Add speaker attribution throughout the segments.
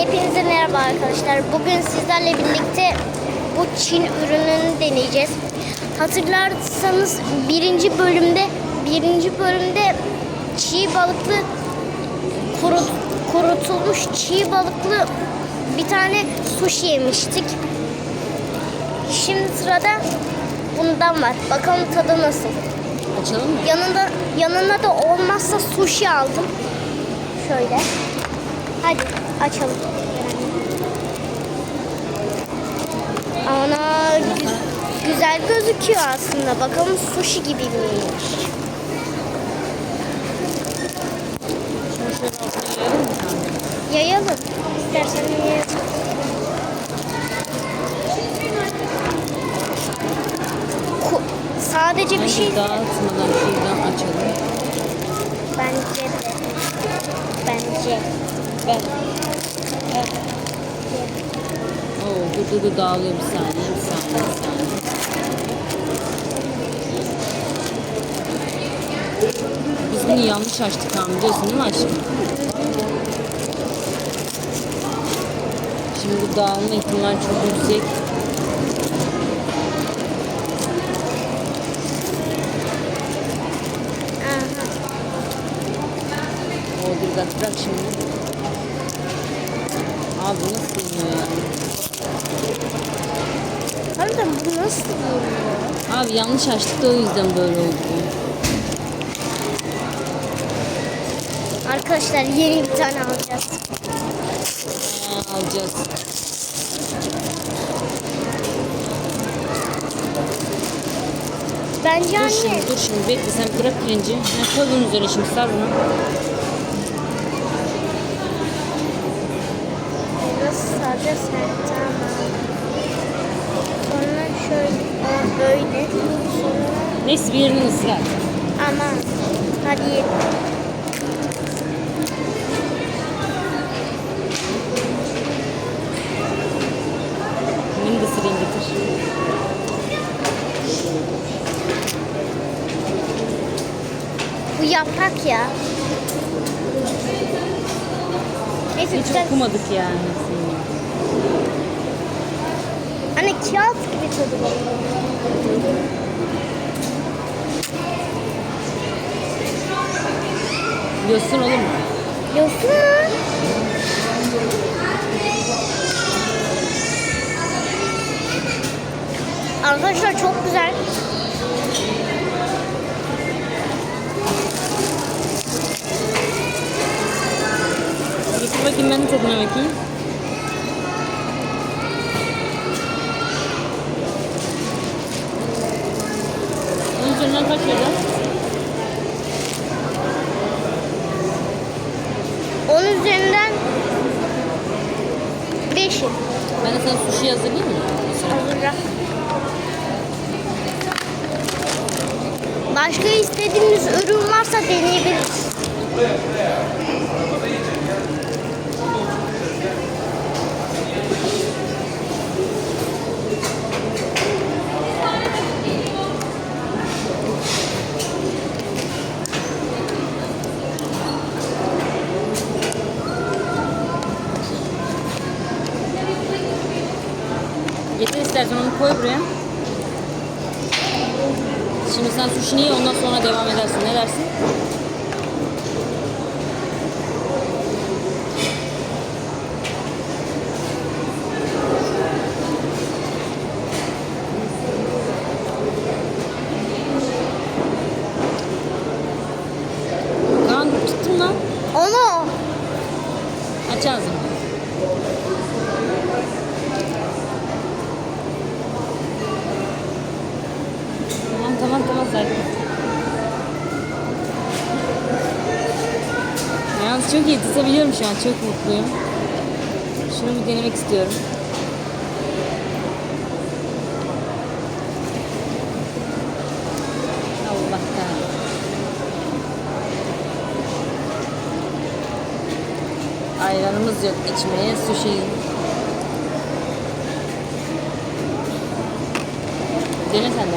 Speaker 1: Hepinize merhaba arkadaşlar. Bugün sizlerle birlikte bu Çin ürününü deneyeceğiz. Hatırlarsanız birinci bölümde birinci bölümde çiğ balıklı kurut, kurutulmuş çiğ balıklı bir tane sushi yemiştik. Şimdi sırada bundan var. Bakalım tadı nasıl.
Speaker 2: Açalım mı?
Speaker 1: Yanında yanına da olmazsa sushi aldım. Şöyle. Hadi açalım. Ana gü- güzel gözüküyor aslında. Bakalım sushi gibi miymiş?
Speaker 2: Yayalım.
Speaker 1: İstersen yayalım. Sadece bir şey
Speaker 2: dağıtmadan şuradan açalım.
Speaker 1: bence de. Bence.
Speaker 2: Ben. Oo, dur dur dur dağılıyor bir saniye, bir saniye, bir saniye. Biz bunu yanlış açtık abi biliyorsun değil mi aşkım? Şimdi bu dağılma ihtimali çok yüksek. Oo dur bak bırak şimdi. Abi bu nasıl yani?
Speaker 1: Harbiden bu nasıl geliyor?
Speaker 2: Abi yanlış açtık da o yüzden böyle oldu. bu.
Speaker 1: Arkadaşlar yeni bir tane alacağız.
Speaker 2: Ee, alacağız.
Speaker 1: Bence
Speaker 2: Dur
Speaker 1: anne.
Speaker 2: şimdi dur şimdi bekle sen bırak pirinci. Ha, koy bunun üzerine şimdi sar bunu.
Speaker 1: Nasıl saracağız sen? Tamam. Sonra şöyle aa, böyle. Sonra
Speaker 2: Neyse bir yerini ısır at.
Speaker 1: aman. Hadi yiyelim.
Speaker 2: Beni de ısırayım getir.
Speaker 1: Bu yaprak ya. Neyse
Speaker 2: Hiç
Speaker 1: güzel.
Speaker 2: okumadık yani.
Speaker 1: Anne kağıt gibi tadı var.
Speaker 2: Yosun.
Speaker 1: Yosun mu? Arkadaşlar çok güzel.
Speaker 2: Getir bakayım ben tadına bakayım. Onun üzerinden kaç vereceğiz?
Speaker 1: Onun üzerinden 5
Speaker 2: Ben de sushi hazırlayayım mı?
Speaker 1: hazırla. Başka istediğiniz ürün varsa deneyebiliriz.
Speaker 2: Getir istersen onu koy buraya. Şimdi sen sushi'ni ye ondan sonra devam edersin. Ne dersin? Tutabiliyorum şu an. Çok mutluyum. Şunu bir denemek istiyorum. Allah kahretsin. Ayranımız yok içmeye. Sushi. Dene sen de.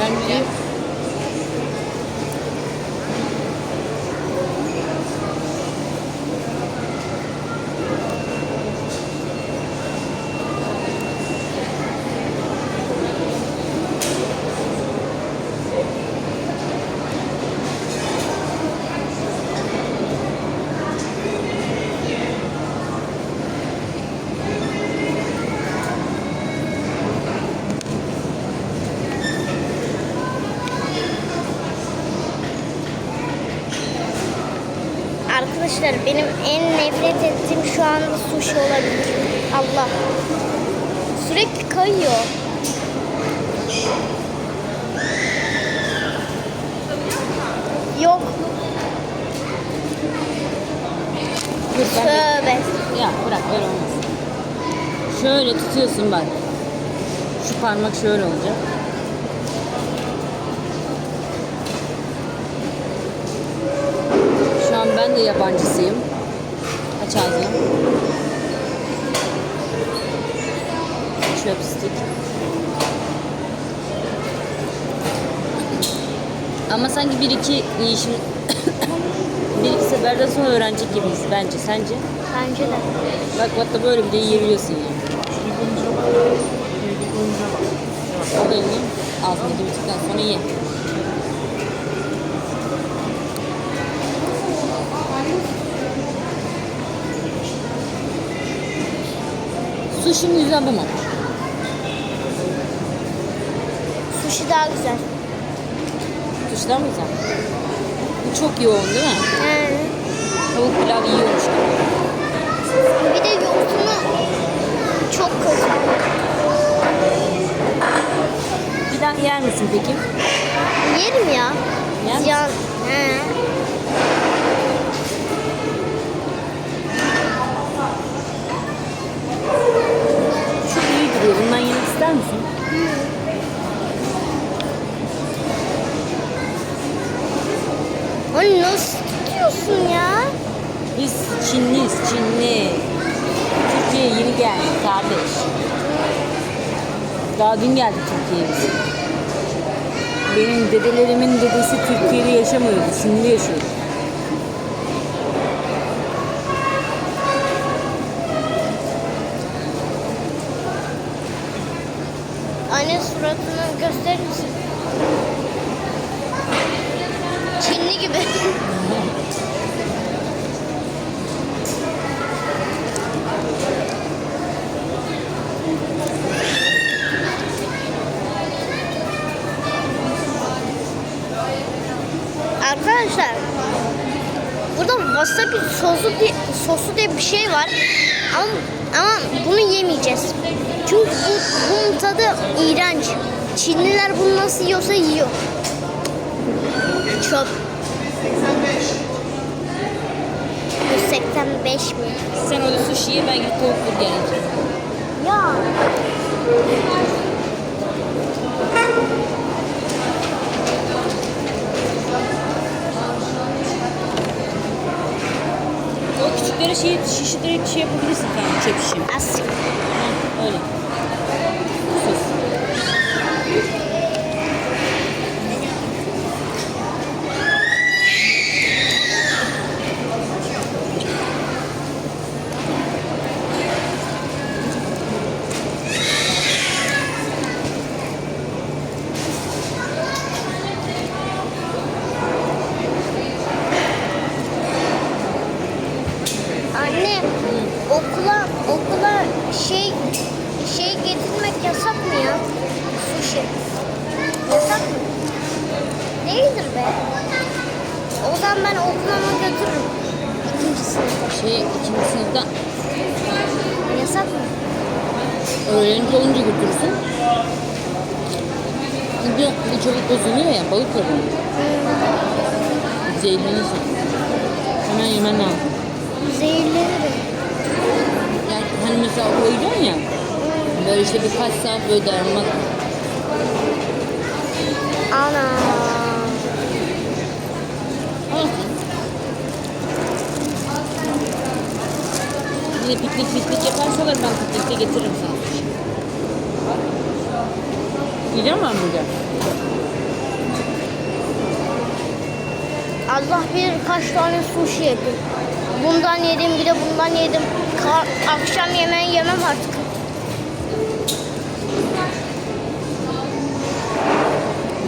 Speaker 2: Ben bir
Speaker 1: Arkadaşlar benim en nefret ettiğim şu anda sushi olabilir. Allah. Sürekli kayıyor. Yok.
Speaker 2: Dur
Speaker 1: Tövbe.
Speaker 2: Ya bırak öyle olmaz. Şöyle tutuyorsun bak. Şu parmak şöyle olacak. Ben de yabancısıyım. Aç ağzını. Chopstick. Ama sanki bir iki işim bir iki seferden sonra öğrenecek gibiyiz bence. Sence?
Speaker 1: Bence de.
Speaker 2: Bak da böyle bir de yiyebiliyorsun yani. Da elini ağzındaki bittikten sonra ye. Sushi mi güzel bu mu?
Speaker 1: Sushi daha güzel.
Speaker 2: Sushi'den mi güzel? Bu çok yoğun değil mi?
Speaker 1: He.
Speaker 2: Tavuk pilav yiyormuş gibi.
Speaker 1: Bir de yoğurtunu çok kötü.
Speaker 2: Bir daha yer misin peki?
Speaker 1: Yerim ya.
Speaker 2: Yer misin?
Speaker 1: Ziyan. He.
Speaker 2: Şu iyi duruyor. Bundan yemek ister misin?
Speaker 1: Onu nasıl tutuyorsun ya?
Speaker 2: Biz Çinliyiz, Çinli. Türkiye'ye yeni geldik kardeş. Daha dün geldik Türkiye'ye biz. Benim dedelerimin dedesi Türkiye'de yaşamıyordu, Çin'de yaşıyordu.
Speaker 1: Anne suratını gösterir misin? Çinli gibi. Arkadaşlar burada wasabi sosu diye, sosu diye bir şey var ama, ama bunu yemeyeceğiz. Çünkü bu, bunun tadı iğrenç. Çinliler bunu nasıl yiyorsa yiyor. Çöp. 185 mi?
Speaker 2: Sen öyle sushi ye, ben gidip tavuk burger.
Speaker 1: Ya.
Speaker 2: O küçükleri şey, şişi direkt şey yapabilirsin falan, çöp şişi.
Speaker 1: As.
Speaker 2: Ha, öyle.
Speaker 1: Şey şey getirmek yasak mı ya? Sushi. Yasak mı? Değildir be. O zaman ben okulama götürürüm. İkinci sınıfta.
Speaker 2: Şey, ikinci sınıfta
Speaker 1: Yasak mı?
Speaker 2: öğrenci olunca götürürsün. Çünkü bu çabuk bozuluyor ya, balık ya bu. Zehirlenirsin. Hemen yemen lazım.
Speaker 1: Zehirlenirim.
Speaker 2: Yani gidiyorsun ya, böyle işte birkaç saat böyle dayanmak.
Speaker 1: Ana.
Speaker 2: Olsun. Yine piknik piknik yaparsalar ben piknikte getiririm sana. Yiyeceğim ben burada.
Speaker 1: Allah bilir kaç tane sushi yedim. Bundan yedim bir de bundan yedim. Akşam yemeği yemem artık.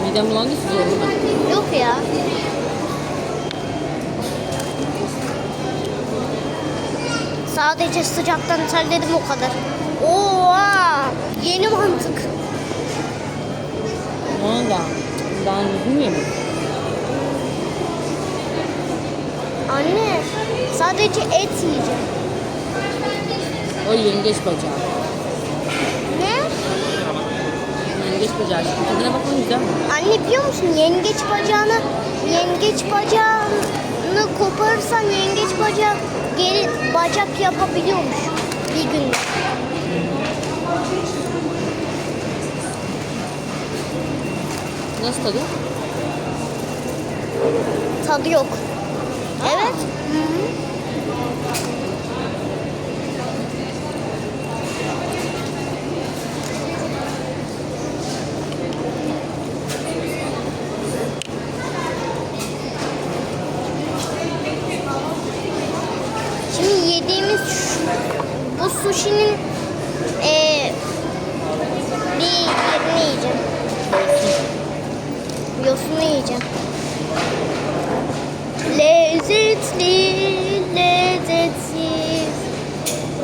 Speaker 2: Midem bulandı size olur mu?
Speaker 1: Yok ya. Sadece sıcaktan terledim o kadar. Oha! Yeni mantık.
Speaker 2: Ona da. Daha mü yemek?
Speaker 1: Anne, Sadece et yiyeceğim.
Speaker 2: O yengeç bacağı.
Speaker 1: Ne?
Speaker 2: Yengeç bacağı. Şimdi tadına bakalım güzel mi?
Speaker 1: Anne biliyor musun yengeç bacağını yengeç bacağını koparırsan yengeç bacağı geri bacak yapabiliyormuş bir günde.
Speaker 2: Nasıl tadı?
Speaker 1: Tadı yok. Evet. Şimdi yediğimiz şu- bu sushi'nin eee bir yerini yiyeceğim. Yosunu yiyeceğim. Lezzetli, lezzetsiz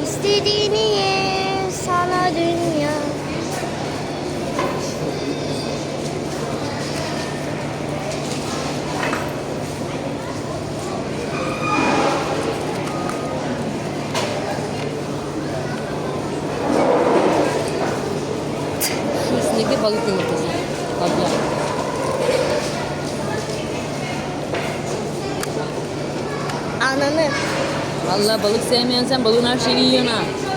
Speaker 1: İstediğini ye sana dünya
Speaker 2: Şu üstündeki balık yumurtası. Abla.
Speaker 1: Ananı
Speaker 2: Vallahi balık sevmeyen sen balığın her şeyini yiyorsun ha.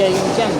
Speaker 1: Giày.